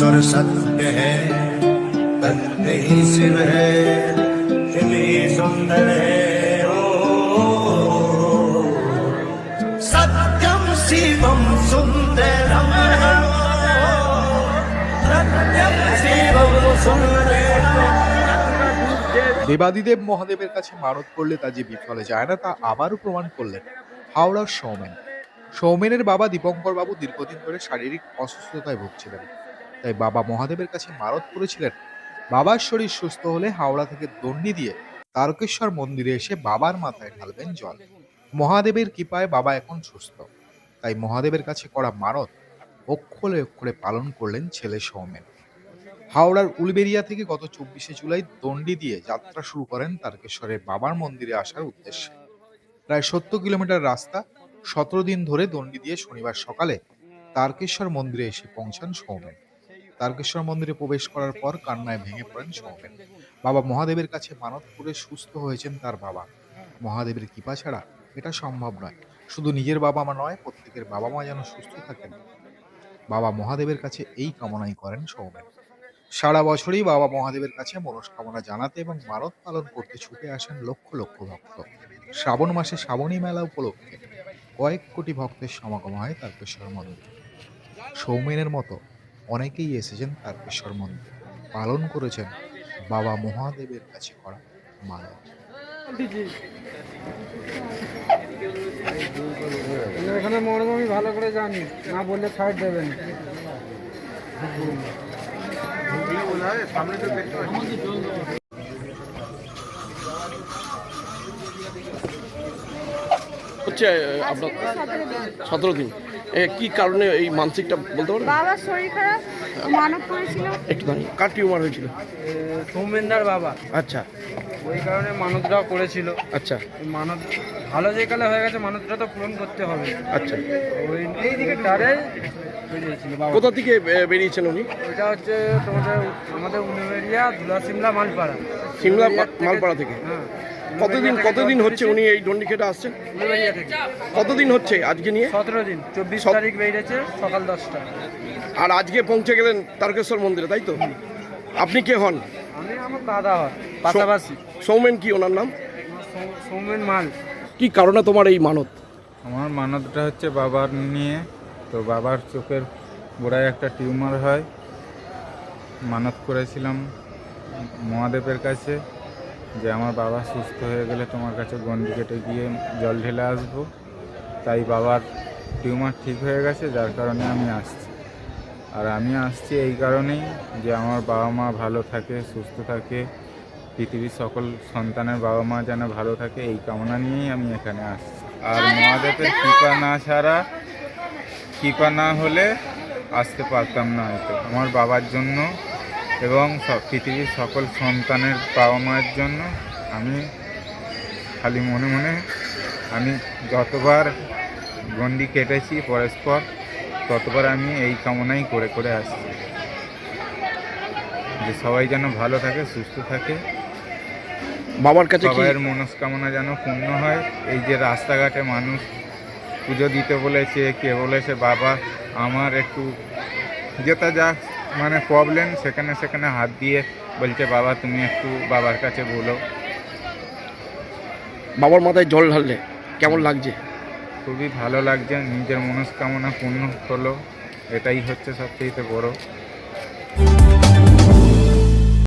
ईश्वर सत्य है सत्य ही शिव है शिव ही सुंदर है ओ सत्यम शिवम सुंदरम सत्यम शिवम सुंदरम দেবাদিদেব মহাদেবের কাছে মানত করলে তা যে বিফলে যায় না তা আবারও প্রমাণ করলেন হাওড়ার সৌমেন সৌমেনের বাবা দীপঙ্কর বাবু দীর্ঘদিন ধরে শারীরিক অসুস্থতায় ভুগছিলেন তাই বাবা মহাদেবের কাছে মারত করেছিলেন বাবার শরীর সুস্থ হলে হাওড়া থেকে দণ্ডি দিয়ে তারকেশ্বর মন্দিরে এসে বাবার মাথায় ঢালবেন জল। মহাদেবের কৃপায় বাবা এখন সুস্থ। তাই মহাদেবের কাছে করা মারত অক্ষরে অক্ষরে পালন করলেন ছেলে সৌমেন। হাওড়ার উলবেরিয়া থেকে গত চব্বিশে জুলাই দণ্ডি দিয়ে যাত্রা শুরু করেন তারকেশ্বরের বাবার মন্দিরে আসার উদ্দেশ্যে। প্রায় সত্তর কিলোমিটার রাস্তা, সতেরো দিন ধরে দণ্ডি দিয়ে শনিবার সকালে তারকেশ্বর মন্দিরে এসে পৌঁছান সৌমেন। তারকেশ্বর মন্দিরে প্রবেশ করার পর কান্নায় ভেঙে পড়েন সৌমেন। বাবা মহাদেবের কাছে মানত করে সুস্থ হয়েছেন তার বাবা। মহাদেবের কৃপা ছাড়া এটা সম্ভব নয়। শুধু নিজের বাবা মা নয়, প্রত্যেকের বাবা মা যেন সুস্থ থাকেন। বাবা মহাদেবের কাছে এই কামনাই করেন সৌমেন। সারা বছরই বাবা মহাদেবের কাছে মনস্কামনা জানাতে এবং মানত পালন করতে ছুটে আসেন লক্ষ লক্ষ ভক্ত। শ্রাবণ মাসে শ্রাবণী মেলা উপলক্ষে কয়েক কোটি ভক্তের সমাগম হয় তারকেশ্বর মন্দিরে। সৌমেনের মতো অনেকেই এসেছেন তারকেশ্বর মন্দিরে। পালন করেছেন বাবা মহাদেবের কাছে করা মানত এখানে মর্ম আমি ভালো করে জানি না বললে ছাড় দেবেন। হচ্ছে আপনার সতেরো দিন। কি কারণে এই মানসিকটা বলতে পারবেন? বাবার শরীর খারাপ মানত করেছিল। একটু দাঁড়িয়ে কার টিউমার হয়েছিল? সৌমেন্দার বাবা। আচ্ছা। ওই কারণে মানতটাও করেছিল। আচ্ছা। মানত ভালো যে কালে হয়ে গেছে মানতটা তো পূরণ করতে হবে। আচ্ছা। ওই এই দিকে তারে কোথা থেকে বেরিয়েছেন উনি? এটা হচ্ছে তোমাদের আমাদের উলুবেরিয়া ধুলা সিমলা মালপাড়া সিমলা মালপাড়া থেকে? হ্যাঁ। কতদিন কতদিন হচ্ছে উনি এই দণ্ডিকেটা আসছেন? উলুবেরিয়া থেকে। কতদিন হচ্ছে আজকে নিয়ে? সতেরো দিন তারিখ বেরিয়েছে সকাল দশটা। আর আজকে পৌঁছে গেলেন তারকেশ্বর মন্দিরে তাই তো? আপনি কে হন? আমি আমার দাদা হয় পাশাপাশি। সৌমেন কি ওনার নাম? সৌমেন মাল। কি কারণে তোমার এই মানত? আমার মানতটা হচ্ছে বাবার নিয়ে তো বাবার চোখের গোড়ায় একটা টিউমার হয়। মানত করেছিলাম মহাদেবের কাছে যে আমার বাবা সুস্থ হয়ে গেলে তোমার কাছে গন্ডি কেটে গিয়ে জল ঢেলে আসব। তাই বাবার টিউমার ঠিক হয়ে গেছে, যার কারণে আমি আসছি। আর আমি আসছি এই কারণেই যে আমার বাবা মা ভালো থাকে, সুস্থ থাকে, পৃথিবীর সকল সন্তানের বাবা মা যেন ভালো থাকে, এই কামনা নিয়েই আমি এখানে আসছি। আর মহাদেবের কৃপা না ছাড়া, কৃপা না হলে আসতে পারতাম না হয়তো। আমার বাবার জন্য এবং পৃথিবীর সকল সন্তানের বাবা মায়ের জন্য আমি খালি মনে মনে, আমি যতবার গন্ডি কেটেছি পরস্পর ততবার আমি এই কামনাই করে করে আসছি। যে সবাই যেন ভালো থাকে সুস্থ থাকে। বাবার কাছে সবাইয়ের মনস্কামনা যেন পূর্ণ হয়। এই যে রাস্তাঘাটে মানুষ পুজো দিতে বলেছে কে বলেছে বাবা আমার একটু যেটা যা মানে প্রবলেম সেখানে সেখানে হাত দিয়ে বলছে বাবা তুমি একটু বাবার কাছে বলো। বাবার মাথায় জল ঢাললে কেমন লাগছে? খুবই ভালো লাগছে নিজের মনস্কামনা পূর্ণ হলো এটাই হচ্ছে সবথেকে বড়।